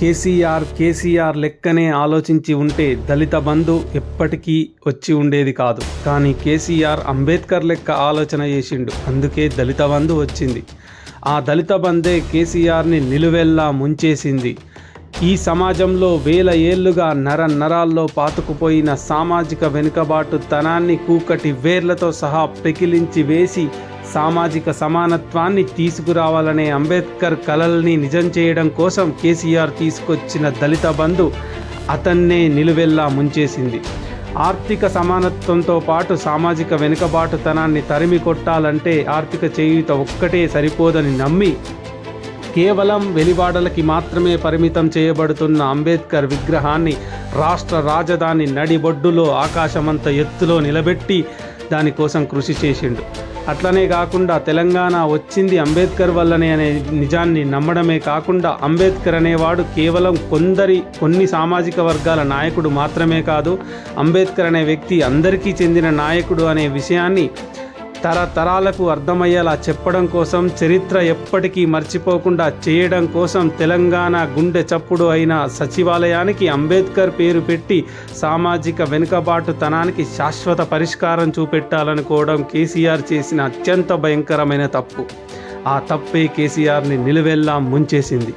కేసీఆర్ కేసీఆర్ లెక్కనే ఆలోచించి ఉంటే దళిత బంధు ఎప్పటికీ వచ్చి ఉండేది కాదు. కానీ కేసీఆర్ అంబేద్కర్ లెక్క ఆలోచన చేసిండు. అందుకే దళిత బంధు వచ్చింది. ఆ దళిత బంధే కేసీఆర్ని నిలువెల్లా ముంచేసింది. ఈ సమాజంలో వేల ఏళ్ళుగా నర నరాల్లో పాతుకుపోయిన సామాజిక వెనుకబాటు తనాన్ని కూకటి వేర్లతో సహా పెకిలించి వేసి సామాజిక సమానత్వాన్ని తీసుకురావాలనే అంబేద్కర్ కలల్ని నిజం చేయడం కోసం కేసీఆర్ తీసుకొచ్చిన దళిత బంధు అతన్నే నిలువెల్లా ముంచేసింది. ఆర్థిక సమానత్వంతో పాటు సామాజిక వెనుకబాటుతనాన్ని తరిమి కొట్టాలంటే ఆర్థిక చేయూత ఒక్కటే సరిపోదని నమ్మి కేవలం వెలివాడలకి మాత్రమే పరిమితం చేయబడుతున్న అంబేద్కర్ విగ్రహాన్ని రాష్ట్ర రాజధాని నడిబొడ్డులో ఆకాశమంత ఎత్తులో నిలబెట్టి దానికోసం కృషి చేసిండు. అట్లనే కాకుండా తెలంగాణ వచ్చింది అంబేద్కర్ వల్లనే అనే నిజాన్ని నమ్మడమే కాకుండా అంబేద్కర్ అనేవాడు కేవలం కొందరి కొన్ని సామాజిక వర్గాల నాయకుడు మాత్రమే కాదు అంబేద్కర్ అనే వ్యక్తి అందరికీ చెందిన నాయకుడు అనే విషయాన్ని తరతరాలకు అర్థమయ్యేలా చెప్పడం కోసం చరిత్ర ఎప్పటికీ మర్చిపోకుండా చేయడం కోసం తెలంగాణ గుండె చప్పుడు అయిన సచివాలయానికి అంబేద్కర్ పేరు పెట్టి సామాజిక వెనుకబాటుతనానికి శాశ్వత పరిష్కారం చూపెట్టాలనుకోవడం కేసీఆర్ చేసిన అత్యంత భయంకరమైన తప్పు. ఆ తప్పే కేసీఆర్ని నిలువెల్లా ముంచేసింది.